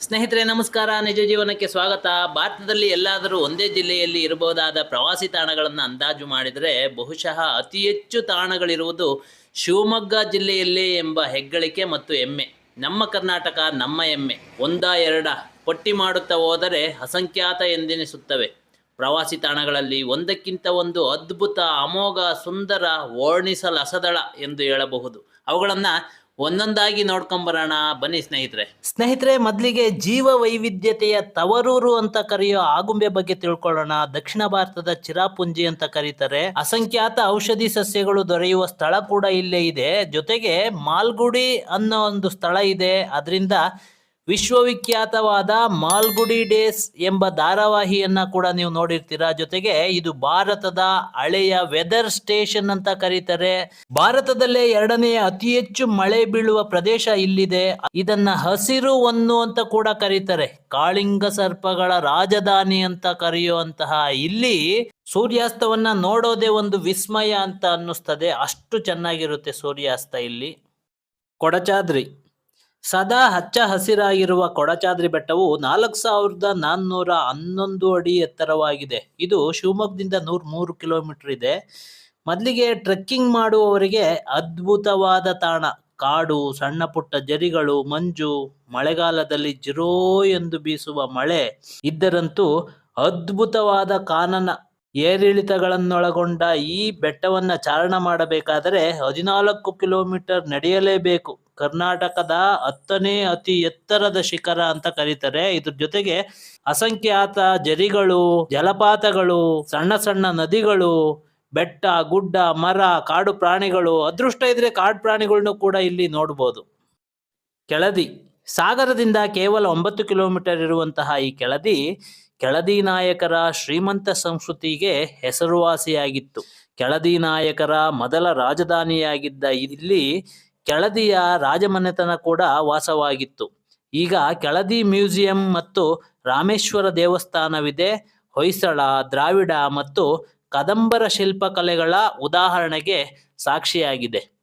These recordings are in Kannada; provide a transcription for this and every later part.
ಸ್ನೇಹಿತರೆ, ನಮಸ್ಕಾರ. ನಿಜ ಜೀವನಕ್ಕೆ ಸ್ವಾಗತ. ಭಾರತದಲ್ಲಿ ಎಲ್ಲಾದರೂ ಒಂದೇ ಜಿಲ್ಲೆಯಲ್ಲಿ ಇರಬಹುದಾದ ಪ್ರವಾಸಿ ತಾಣಗಳನ್ನು ಅಂದಾಜು ಮಾಡಿದರೆ ಬಹುಶಃ ಅತಿ ಹೆಚ್ಚು ತಾಣಗಳಿರುವುದು ಶಿವಮೊಗ್ಗ ಜಿಲ್ಲೆಯಲ್ಲಿ ಎಂಬ ಹೆಗ್ಗಳಿಕೆ ಮತ್ತು ಹೆಮ್ಮೆ ನಮ್ಮ ಕರ್ನಾಟಕ, ನಮ್ಮ ಹೆಮ್ಮೆ ಒಂದ, ಎರಡ ಪಟ್ಟಿ ಮಾಡುತ್ತಾ ಹೋದರೆ ಅಸಂಖ್ಯಾತ ಎಂದೆನಿಸುತ್ತವೆ. ಪ್ರವಾಸಿ ತಾಣಗಳಲ್ಲಿ ಒಂದಕ್ಕಿಂತ ಒಂದು ಅದ್ಭುತ, ಅಮೋಘ, ಸುಂದರ, ವರ್ಣಿಸಲಸದಳ ಎಂದು ಹೇಳಬಹುದು. ಅವುಗಳನ್ನು ಒಂದೊಂದಾಗಿ ನೋಡ್ಕೊಂಬರೋಣ ಬನ್ನಿ ಸ್ನೇಹಿತರೆ. ಸ್ನೇಹಿತರೆ, ಮೊದಲಿಗೆ ಜೀವ ವೈವಿಧ್ಯತೆಯ ತವರೂರು ಅಂತ ಕರೆಯೋ ಆಗುಂಬೆ ಬಗ್ಗೆ ತಿಳ್ಕೊಳ್ಳೋಣ. ದಕ್ಷಿಣ ಭಾರತದ ಚಿರಾಪುಂಜಿ ಅಂತ ಕರೀತಾರೆ. ಅಸಂಖ್ಯಾತ ಔಷಧಿ ಸಸ್ಯಗಳು ದೊರೆಯುವ ಸ್ಥಳ ಕೂಡ ಇಲ್ಲೇ ಇದೆ. ಜೊತೆಗೆ ಮಾಲ್ಗುಡಿ ಅನ್ನೋ ಒಂದು ಸ್ಥಳ ಇದೆ. ಅದರಿಂದ ವಿಶ್ವವಿಖ್ಯಾತವಾದ ಮಾಲ್ಗುಡಿ ಡೇಸ್ ಎಂಬ ಧಾರಾವಾಹಿಯನ್ನ ಕೂಡ ನೀವು ನೋಡಿರ್ತೀರಾ? ಜೊತೆಗೆ ಇದು ಭಾರತದ ಹಳೆಯ ವೆದರ್ ಸ್ಟೇಷನ್ ಅಂತ ಕರೀತಾರೆ. ಭಾರತದಲ್ಲೇ ಎರಡನೆಯ ಅತಿ ಹೆಚ್ಚು ಮಳೆ ಬೀಳುವ ಪ್ರದೇಶ ಇಲ್ಲಿದೆ. ಇದನ್ನ ಹಸಿರು ಒನ್ನು ಅಂತ ಕೂಡ ಕರೀತಾರೆ. ಕಾಳಿಂಗ ಸರ್ಪಗಳ ರಾಜಧಾನಿ ಅಂತ ಕರೆಯುವಂತಹ ಇಲ್ಲಿ ಸೂರ್ಯಾಸ್ತವನ್ನ ನೋಡೋದೇ ಒಂದು ವಿಸ್ಮಯ ಅಂತ ಅನ್ನಿಸ್ತದೆ. ಅಷ್ಟು ಚೆನ್ನಾಗಿರುತ್ತೆ ಸೂರ್ಯಾಸ್ತ ಇಲ್ಲಿ. ಕೊಡಚಾದ್ರಿ. ಸದಾ ಹಚ್ಚ ಹಸಿರಾಗಿರುವ ಕೊಡಚಾದ್ರಿ ಬೆಟ್ಟವು ನಾಲ್ಕು ಸಾವಿರದ ನಾನ್ನೂರ ಹನ್ನೊಂದು ಅಡಿ ಎತ್ತರವಾಗಿದೆ. ಇದು ಶಿವಮೊಗ್ಗದಿಂದ ನೂರ ಮೂರು ಕಿಲೋಮೀಟರ್ ಇದೆ. ಮೊದಲಿಗೆ ಟ್ರೆಕ್ಕಿಂಗ್ ಮಾಡುವವರಿಗೆ ಅದ್ಭುತವಾದ ತಾಣ. ಕಾಡು, ಸಣ್ಣ ಪುಟ್ಟ ಜರಿಗಳು, ಮಂಜು, ಮಳೆಗಾಲದಲ್ಲಿ ಜಿರೋ ಎಂದು ಬೀಸುವ ಮಳೆ. ಇದ್ದರಂತೂ ಅದ್ಭುತವಾದ ಕಾನನ ಏರಿಳಿತಗಳನ್ನೊಳಗೊಂಡ ಈ ಬೆಟ್ಟವನ್ನ ಚಾರಣ ಮಾಡಬೇಕಾದರೆ ಹದಿನಾಲ್ಕು ಕಿಲೋಮೀಟರ್ ನಡೆಯಲೇಬೇಕು. ಕರ್ನಾಟಕದ ಹತ್ತನೇ ಅತಿ ಎತ್ತರದ ಶಿಖರ ಅಂತ ಕರೀತಾರೆ. ಇದ್ರ ಜೊತೆಗೆ ಅಸಂಖ್ಯಾತ ಜರಿಗಳು, ಜಲಪಾತಗಳು, ಸಣ್ಣ ಸಣ್ಣ ನದಿಗಳು, ಬೆಟ್ಟ, ಗುಡ್ಡ, ಮರ, ಕಾಡು ಪ್ರಾಣಿಗಳು, ಅದೃಷ್ಟ ಇದ್ರೆ ಕಾಡು ಪ್ರಾಣಿಗಳನ್ನು ಕೂಡ ಇಲ್ಲಿ ನೋಡ್ಬೋದು. ಕೆಳದಿ. ಸಾಗರದಿಂದ ಕೇವಲ ಒಂಬತ್ತು ಕಿಲೋಮೀಟರ್ ಇರುವಂತಹ ಈ ಕೆಳದಿ ಕೆಳದಿ ನಾಯಕರ ಶ್ರೀಮಂತ ಸಂಸ್ಕೃತಿಗೆ ಹೆಸರುವಾಸಿಯಾಗಿತ್ತು. ಕೆಳದಿ ನಾಯಕರ ಮೊದಲ ರಾಜಧಾನಿಯಾಗಿದ್ದ ಇಲ್ಲಿ ಕೆಳದಿಯ ರಾಜಮನೆತನ ಕೂಡ ವಾಸವಾಗಿತ್ತು. ಈಗ ಕೆಳದಿ ಮ್ಯೂಸಿಯಂ ಮತ್ತು ರಾಮೇಶ್ವರ ದೇವಸ್ಥಾನವಿದೆ. ಹೊಯ್ಸಳ, ದ್ರಾವಿಡ ಮತ್ತು ಕದಂಬರ ಶಿಲ್ಪಕಲೆಗಳ ಉದಾಹರಣೆಗೆ ಸಾಕ್ಷಿಯಾಗಿದೆ.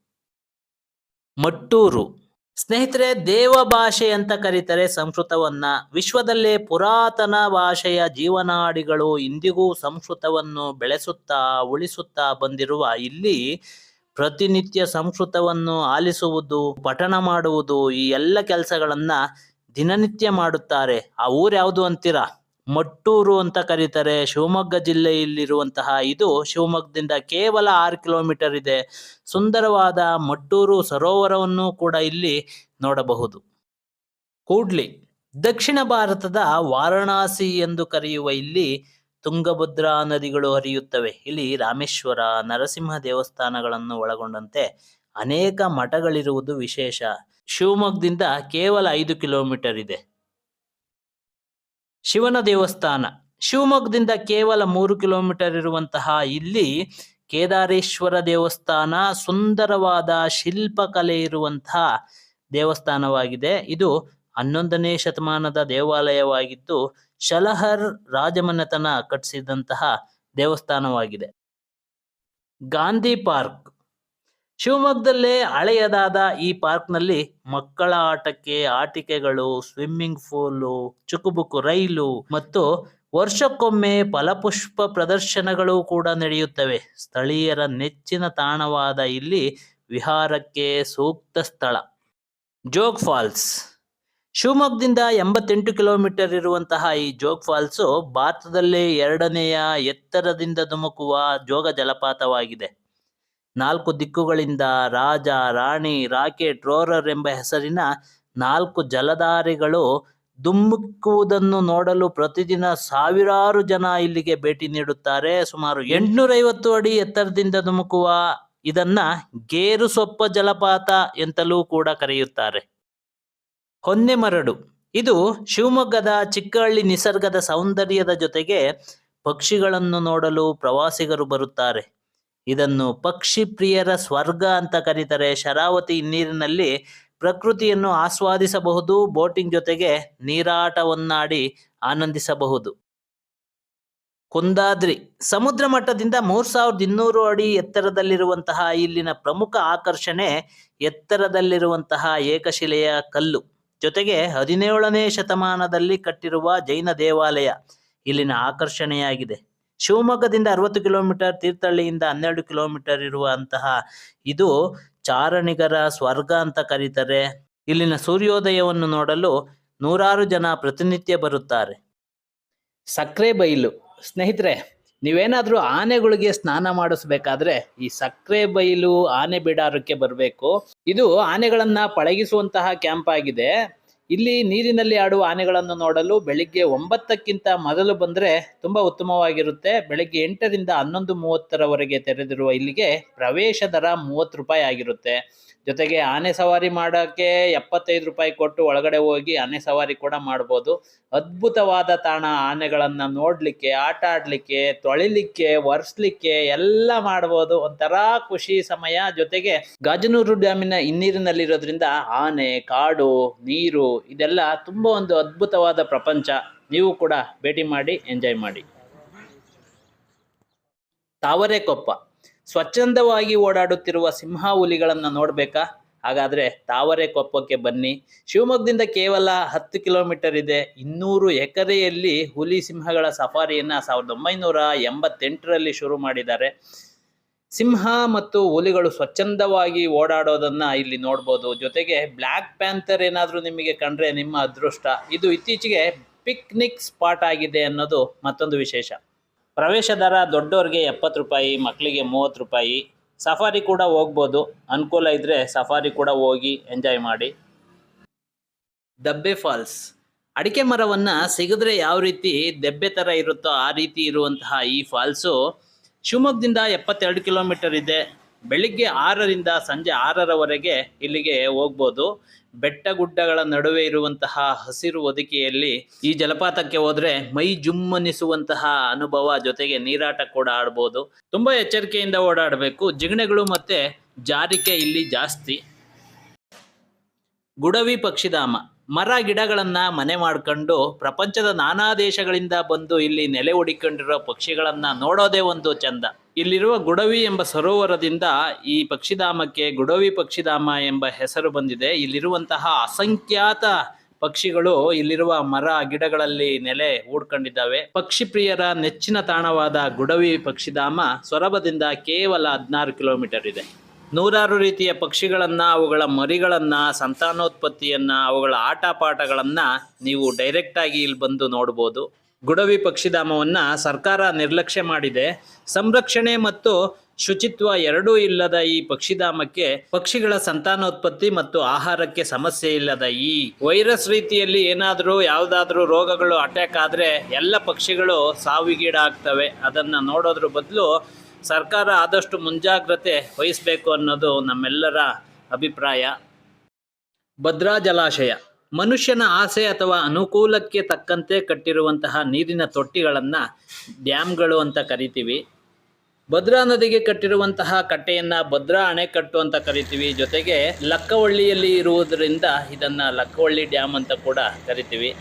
ಮಟ್ಟೂರು ಸ್ನೇಹಿತರೆ ದೇವ ಭಾಷೆ ಅಂತ ಕರೀತಾರೆ ಸಂಸ್ಕೃತವನ್ನ. ವಿಶ್ವದಲ್ಲೇ ಪುರಾತನ ಭಾಷೆಯ ಜೀವನಾಡಿಗಳು ಇಂದಿಗೂ ಸಂಸ್ಕೃತವನ್ನು ಬೆಳೆಸುತ್ತಾ, ಉಳಿಸುತ್ತಾ ಬಂದಿರುವ ಇಲ್ಲಿ ಪ್ರತಿನಿತ್ಯ ಸಂಸ್ಕೃತವನ್ನು ಆಲಿಸುವುದು, ಪಠಣ ಮಾಡುವುದು, ಈ ಎಲ್ಲ ಕೆಲಸಗಳನ್ನ ದಿನನಿತ್ಯ ಮಾಡುತ್ತಾರೆ. ಆ ಊರು ಯಾವುದು ಅಂತೀರಾ? ಮಟ್ಟೂರು ಅಂತ ಕರೀತಾರೆ. ಶಿವಮೊಗ್ಗ ಜಿಲ್ಲೆಯಲ್ಲಿರುವಂತಹ ಇದು ಶಿವಮೊಗ್ಗದಿಂದ ಕೇವಲ ಆರು ಕಿಲೋಮೀಟರ್ ಇದೆ. ಸುಂದರವಾದ ಮಟ್ಟೂರು ಸರೋವರವನ್ನು ಕೂಡ ಇಲ್ಲಿ ನೋಡಬಹುದು. ಕೂಡ್ಲಿ, ದಕ್ಷಿಣ ಭಾರತದ ವಾರಣಾಸಿ ಎಂದು ಕರೆಯುವ ಇಲ್ಲಿ ತುಂಗಭದ್ರಾ ನದಿಗಳು ಹರಿಯುತ್ತವೆ. ಇಲ್ಲಿ ರಾಮೇಶ್ವರ, ನರಸಿಂಹ ದೇವಸ್ಥಾನಗಳನ್ನು ಒಳಗೊಂಡಂತೆ ಅನೇಕ ಮಠಗಳಿರುವುದು ವಿಶೇಷ. ಶಿವಮೊಗ್ಗದಿಂದ ಕೇವಲ ಐದು ಕಿಲೋಮೀಟರ್ ಇದೆ. ಶಿವನ ದೇವಸ್ಥಾನ. ಶಿವಮೊಗ್ಗದಿಂದ ಕೇವಲ ಮೂರು ಕಿಲೋಮೀಟರ್ ಇರುವಂತಹ ಇಲ್ಲಿ ಕೇದಾರೇಶ್ವರ ದೇವಸ್ಥಾನ ಸುಂದರವಾದ ಶಿಲ್ಪಕಲೆ ಇರುವಂತಹ ದೇವಸ್ಥಾನವಾಗಿದೆ. ಇದು ಹನ್ನೊಂದನೇ ಶತಮಾನದ ದೇವಾಲಯವಾಗಿದ್ದು ಶಲಹರ್ ರಾಜಮನೆತನ ಕಟ್ಟಿಸಿದಂತಹ ದೇವಸ್ಥಾನವಾಗಿದೆ. ಗಾಂಧಿ ಪಾರ್ಕ್. ಶಿವಮೊಗ್ಗದಲ್ಲೇ ಹಳೆಯದಾದ ಈ ಪಾರ್ಕ್ನಲ್ಲಿ ಮಕ್ಕಳ ಆಟಕ್ಕೆ ಆಟಿಕೆಗಳು, ಸ್ವಿಮ್ಮಿಂಗ್ ಪೂಲು ಚುಕುಬುಕು ರೈಲು ಮತ್ತು ವರ್ಷಕ್ಕೊಮ್ಮೆ ಫಲಪುಷ್ಪ ಪ್ರದರ್ಶನಗಳು ಕೂಡ ನಡೆಯುತ್ತವೆ. ಸ್ಥಳೀಯರ ನೆಚ್ಚಿನ ತಾಣವಾದ ಇಲ್ಲಿ ವಿಹಾರಕ್ಕೆ ಸೂಕ್ತ ಸ್ಥಳ. ಜೋಗ್ ಫಾಲ್ಸ್. ಶಿವಮೊಗ್ಗದಿಂದ ಎಂಬತ್ತೆಂಟು ಕಿಲೋಮೀಟರ್ ಇರುವಂತಹ ಈ ಜೋಗ್ ಫಾಲ್ಸು ಭಾರತದಲ್ಲೇ ಎರಡನೆಯ ಎತ್ತರದಿಂದ ಧುಮುಕುವ ಜೋಗ ಜಲಪಾತವಾಗಿದೆ. ನಾಲ್ಕು ದಿಕ್ಕುಗಳಿಂದ ರಾಜ, ರಾಣಿ, ರಾಕೆಟ್, ರೋರರ್ ಎಂಬ ಹೆಸರಿನ ನಾಲ್ಕು ಜಲಧಾರಿಗಳು ದುಮ್ಮುಕ್ಕುವುದನ್ನು ನೋಡಲು ಪ್ರತಿದಿನ ಸಾವಿರಾರು ಜನ ಇಲ್ಲಿಗೆ ಭೇಟಿ ನೀಡುತ್ತಾರೆ. ಸುಮಾರು ಎಂಟುನೂರೈವತ್ತು ಅಡಿ ಎತ್ತರದಿಂದ ಧುಮುಕುವ ಇದನ್ನ ಗೇರು ಸೊಪ್ಪ ಜಲಪಾತ ಎಂತಲೂ ಕೂಡ ಕರೆಯುತ್ತಾರೆ. ಹೊನ್ನೆಮರಡು ಇದು ಶಿವಮೊಗ್ಗದ ಚಿಕ್ಕಹಳ್ಳಿ ನಿಸರ್ಗದ ಸೌಂದರ್ಯದ ಜೊತೆಗೆ ಪಕ್ಷಿಗಳನ್ನು ನೋಡಲು ಪ್ರವಾಸಿಗರು ಬರುತ್ತಾರೆ. ಇದನ್ನು ಪಕ್ಷಿ ಪ್ರಿಯರ ಸ್ವರ್ಗ ಅಂತ ಕರೀತಾರೆ. ಶರಾವತಿ ನೀರಿನಲ್ಲಿ ಪ್ರಕೃತಿಯನ್ನು ಆಸ್ವಾದಿಸಬಹುದು, ಬೋಟಿಂಗ್ ಜೊತೆಗೆ ನೀರಾಟವನ್ನಾಡಿ ಆನಂದಿಸಬಹುದು. ಕುಂದಾದ್ರಿ ಸಮುದ್ರ ಮಟ್ಟದಿಂದ ಮೂರ್ ಸಾವಿರದ ಇನ್ನೂರು ಅಡಿ ಎತ್ತರದಲ್ಲಿರುವಂತಹ ಇಲ್ಲಿನ ಪ್ರಮುಖ ಆಕರ್ಷಣೆ ಎತ್ತರದಲ್ಲಿರುವಂತಹ ಏಕಶಿಲೆಯ ಕಲ್ಲು. ಜೊತೆಗೆ ಹದಿನೇಳನೇ ಶತಮಾನದಲ್ಲಿ ಕಟ್ಟಿರುವ ಜೈನ ದೇವಾಲಯ ಇಲ್ಲಿನ ಆಕರ್ಷಣೆಯಾಗಿದೆ. ಶಿವಮೊಗ್ಗದಿಂದ ಅರವತ್ತು ಕಿಲೋಮೀಟರ್, ತೀರ್ಥಹಳ್ಳಿಯಿಂದ ಹನ್ನೆರಡು ಕಿಲೋಮೀಟರ್ ಇರುವಂತಹ ಇದು ಚಾರಣಿಗರ ಸ್ವರ್ಗ ಅಂತ ಕರೀತಾರೆ. ಇಲ್ಲಿನ ಸೂರ್ಯೋದಯವನ್ನು ನೋಡಲು ನೂರಾರು ಜನ ಪ್ರತಿನಿತ್ಯ ಬರುತ್ತಾರೆ. ಸಕ್ಕರೆ ಬೈಲು. ಸ್ನೇಹಿತರೆ, ನೀವೇನಾದರೂ ಆನೆಗಳಿಗೆ ಸ್ನಾನ ಮಾಡಿಸ್ಬೇಕಾದ್ರೆ ಈ ಸಕ್ಕರೆ ಬೈಲು ಆನೆ ಬಿಡಾರಕ್ಕೆ ಬರಬೇಕು. ಇದು ಆನೆಗಳನ್ನು ಪಳಗಿಸುವಂತಹ ಕ್ಯಾಂಪ್ ಆಗಿದೆ. ಇಲ್ಲಿ ನೀರಿನಲ್ಲಿ ಆಡುವ ಆನೆಗಳನ್ನು ನೋಡಲು ಬೆಳಿಗ್ಗೆ ಒಂಬತ್ತಕ್ಕಿಂತ ಮೊದಲು ಬಂದ್ರೆ ತುಂಬಾ ಉತ್ತಮವಾಗಿರುತ್ತೆ. ಬೆಳಿಗ್ಗೆ ಎಂಟರಿಂದ ಹನ್ನೊಂದು ಮೂವತ್ತರವರೆಗೆ ತೆರೆದಿರುವ ಇಲ್ಲಿಗೆ ಪ್ರವೇಶ ದರ ಮೂವತ್ತು ರೂಪಾಯಿ ಆಗಿರುತ್ತೆ. ಜೊತೆಗೆ ಆನೆ ಸವಾರಿ ಮಾಡೋಕ್ಕೆ ಎಪ್ಪತ್ತೈದು ರೂಪಾಯಿ ಕೊಟ್ಟು ಒಳಗಡೆ ಹೋಗಿ ಆನೆ ಸವಾರಿ ಕೂಡ ಮಾಡ್ಬೋದು. ಅದ್ಭುತವಾದ ತಾಣ ಆನೆಗಳನ್ನು ನೋಡಲಿಕ್ಕೆ, ಆಟ ಆಡಲಿಕ್ಕೆ, ತೊಳಿಲಿಕ್ಕೆ, ಒರೆಸ್ಲಿಕ್ಕೆ ಎಲ್ಲ ಮಾಡ್ಬೋದು. ಒಂಥರ ಖುಷಿ ಸಮಯ. ಜೊತೆಗೆ ಗಾಜನೂರು ಡ್ಯಾಮಿನ ಹಿನ್ನೀರಿನಲ್ಲಿರೋದ್ರಿಂದ ಆನೆ, ಕಾಡು, ನೀರು ಇದೆಲ್ಲ ತುಂಬ ಒಂದು ಅದ್ಭುತವಾದ ಪ್ರಪಂಚ. ನೀವು ಕೂಡ ಭೇಟಿ ಮಾಡಿ, ಎಂಜಾಯ್ ಮಾಡಿ. ತಾವರೆಕೊಪ್ಪ ಸ್ವಚ್ಛಂದವಾಗಿ ಓಡಾಡುತ್ತಿರುವ ಸಿಂಹ ಹುಲಿಗಳನ್ನು ನೋಡಬೇಕಾ? ಹಾಗಾದರೆ ತಾವರೆ ಕೊಪ್ಪಕ್ಕೆ ಬನ್ನಿ. ಶಿವಮೊಗ್ಗದಿಂದ ಕೇವಲ ಹತ್ತು ಕಿಲೋಮೀಟರ್ ಇದೆ. ಇನ್ನೂರು ಎಕರೆಯಲ್ಲಿ ಹುಲಿ ಸಿಂಹಗಳ ಸಫಾರಿಯನ್ನು ಸಾವಿರದ ಒಂಬೈನೂರ ಎಂಬತ್ತೆಂಟರಲ್ಲಿ ಶುರು ಮಾಡಿದ್ದಾರೆ. ಸಿಂಹ ಮತ್ತು ಹುಲಿಗಳು ಸ್ವಚ್ಛಂದವಾಗಿ ಓಡಾಡೋದನ್ನು ಇಲ್ಲಿ ನೋಡ್ಬೋದು. ಜೊತೆಗೆ ಬ್ಲ್ಯಾಕ್ ಪ್ಯಾಂಥರ್ ಏನಾದರೂ ನಿಮಗೆ ಕಂಡ್ರೆ ನಿಮ್ಮ ಅದೃಷ್ಟ. ಇದು ಇತ್ತೀಚೆಗೆ ಪಿಕ್ನಿಕ್ ಸ್ಪಾಟ್ ಆಗಿದೆ ಅನ್ನೋದು ಮತ್ತೊಂದು ವಿಶೇಷ. ಪ್ರವೇಶ ದರ ದೊಡ್ಡವ್ರಿಗೆ ಎಪ್ಪತ್ತು ರೂಪಾಯಿ ಮಕ್ಕಳಿಗೆ ಮೂವತ್ತು ರೂಪಾಯಿ. ಸಫಾರಿ ಕೂಡ ಹೋಗ್ಬೋದು. ಅನುಕೂಲ ಇದ್ದರೆ ಸಫಾರಿ ಕೂಡ ಹೋಗಿ ಎಂಜಾಯ್ ಮಾಡಿ. ದಬ್ಬೆ ಫಾಲ್ಸ್. ಅಡಿಕೆ ಮರವನ್ನು ಸಿಗಿದ್ರೆ ಯಾವ ರೀತಿ ದೆಬ್ಬೆ ಥರ ಇರುತ್ತೋ ಆ ರೀತಿ ಇರುವಂತಹ ಈ ಫಾಲ್ಸು ಶಿವಮೊಗ್ಗದಿಂದ ಎಪ್ಪತ್ತೆರಡು ಕಿಲೋಮೀಟರ್ ಇದೆ. ಬೆಳಿಗ್ಗೆ ಆರರಿಂದ ಸಂಜೆ ಆರರವರೆಗೆ ಇಲ್ಲಿಗೆ ಹೋಗ್ಬೋದು. ಬೆಟ್ಟ ಗುಡ್ಡಗಳ ನಡುವೆ ಇರುವಂತಹ ಹಸಿರು ಹೊದಿಕೆಯಲ್ಲಿ ಈ ಜಲಪಾತಕ್ಕೆ ಹೋದ್ರೆ ಮೈ ಜುಮ್ಮನಿಸುವಂತಹ ಅನುಭವ ಜೊತೆಗೆ ನೀರಾಟ ಕೂಡ ಆಡ್ಬೋದು. ತುಂಬಾ ಎಚ್ಚರಿಕೆಯಿಂದ ಓಡಾಡಬೇಕು. ಜಿಗಣೆಗಳು ಮತ್ತೆ ಜಾರಿಕೆ ಇಲ್ಲಿ ಜಾಸ್ತಿ. ಗುಡವಿ ಪಕ್ಷಿಧಾಮ. ಮರ ಗಿಡಗಳನ್ನ ಮನೆ ಮಾಡ್ಕೊಂಡು ಪ್ರಪಂಚದ ನಾನಾ ದೇಶಗಳಿಂದ ಬಂದು ಇಲ್ಲಿ ನೆಲೆ ಹುಡಿಕೊಂಡಿರೋ ಪಕ್ಷಿಗಳನ್ನ ನೋಡೋದೇ ಒಂದು ಚಂದ. ಇಲ್ಲಿರುವ ಗುಡವಿ ಎಂಬ ಸರೋವರದಿಂದ ಈ ಪಕ್ಷಿಧಾಮಕ್ಕೆ ಗುಡವಿ ಪಕ್ಷಿಧಾಮ ಎಂಬ ಹೆಸರು ಬಂದಿದೆ. ಇಲ್ಲಿರುವಂತಹ ಅಸಂಖ್ಯಾತ ಪಕ್ಷಿಗಳು ಇಲ್ಲಿರುವ ಮರ, ಗಿಡಗಳಲ್ಲಿ ನೆಲೆ ಹೂಡ್ಕೊಂಡಿದ್ದಾವೆ. ಪಕ್ಷಿ ಪ್ರಿಯರ ನೆಚ್ಚಿನ ತಾಣವಾದ ಗುಡವಿ ಪಕ್ಷಿಧಾಮ ಸೊರಬದಿಂದ ಕೇವಲ ಹದಿನಾರು ಕಿಲೋಮೀಟರ್ ಇದೆ. ನೂರಾರು ರೀತಿಯ ಪಕ್ಷಿಗಳನ್ನ, ಅವುಗಳ ಮರಿಗಳನ್ನ, ಸಂತಾನೋತ್ಪತ್ತಿಯನ್ನ, ಅವುಗಳ ಆಟ ನೀವು ಡೈರೆಕ್ಟ್ ಆಗಿ ಇಲ್ಲಿ ಬಂದು ನೋಡ್ಬೋದು. ಗುಡವಿ ಪಕ್ಷಿಧಾಮವನ್ನು ಸರ್ಕಾರ ನಿರ್ಲಕ್ಷ್ಯ ಮಾಡಿದೆ. ಸಂರಕ್ಷಣೆ ಮತ್ತು ಶುಚಿತ್ವ ಎರಡೂ ಇಲ್ಲದ ಈ ಪಕ್ಷಿಧಾಮಕ್ಕೆ ಪಕ್ಷಿಗಳ ಸಂತಾನೋತ್ಪತ್ತಿ ಮತ್ತು ಆಹಾರಕ್ಕೆ ಸಮಸ್ಯೆ ಇಲ್ಲದ ಈ ವೈರಸ್ ರೀತಿಯಲ್ಲಿ ಏನಾದರೂ ಯಾವುದಾದ್ರೂ ರೋಗಗಳು ಅಟ್ಯಾಕ್ ಆದರೆ ಎಲ್ಲ ಪಕ್ಷಿಗಳು ಸಾವಿಗೀಡಾಗ್ತವೆ. ಅದನ್ನು ನೋಡೋದ್ರ ಬದಲು ಸರ್ಕಾರ ಆದಷ್ಟು ಮುಂಜಾಗ್ರತೆ ವಹಿಸಬೇಕು ಅನ್ನೋದು ನಮ್ಮೆಲ್ಲರ ಅಭಿಪ್ರಾಯ. ಭದ್ರಾ ಜಲಾಶಯ. ಮನುಷ್ಯನ ಆಸೆ ಅಥವಾ ಅನುಕೂಲಕ್ಕೆ ತಕ್ಕಂತೆ ಕಟ್ಟಿರುವಂತಹ ನೀರಿನ ತೊಟ್ಟಿಗಳನ್ನು ಡ್ಯಾಮ್ಗಳು ಅಂತ ಕರಿತೀವಿ. ಭದ್ರಾ ನದಿಗೆ ಕಟ್ಟಿರುವಂತಹ ಕಟ್ಟೆಯನ್ನು ಭದ್ರಾ ಅಣೆಕಟ್ಟು ಅಂತ ಕರಿತೀವಿ. ಜೊತೆಗೆ ಲಕ್ಕವಳ್ಳಿಯಲ್ಲಿ ಇರುವುದರಿಂದ ಇದನ್ನ ಲಕ್ಕವಳ್ಳಿ ಡ್ಯಾಮ್ ಅಂತ ಕೂಡ ಕರಿತೀವಿ.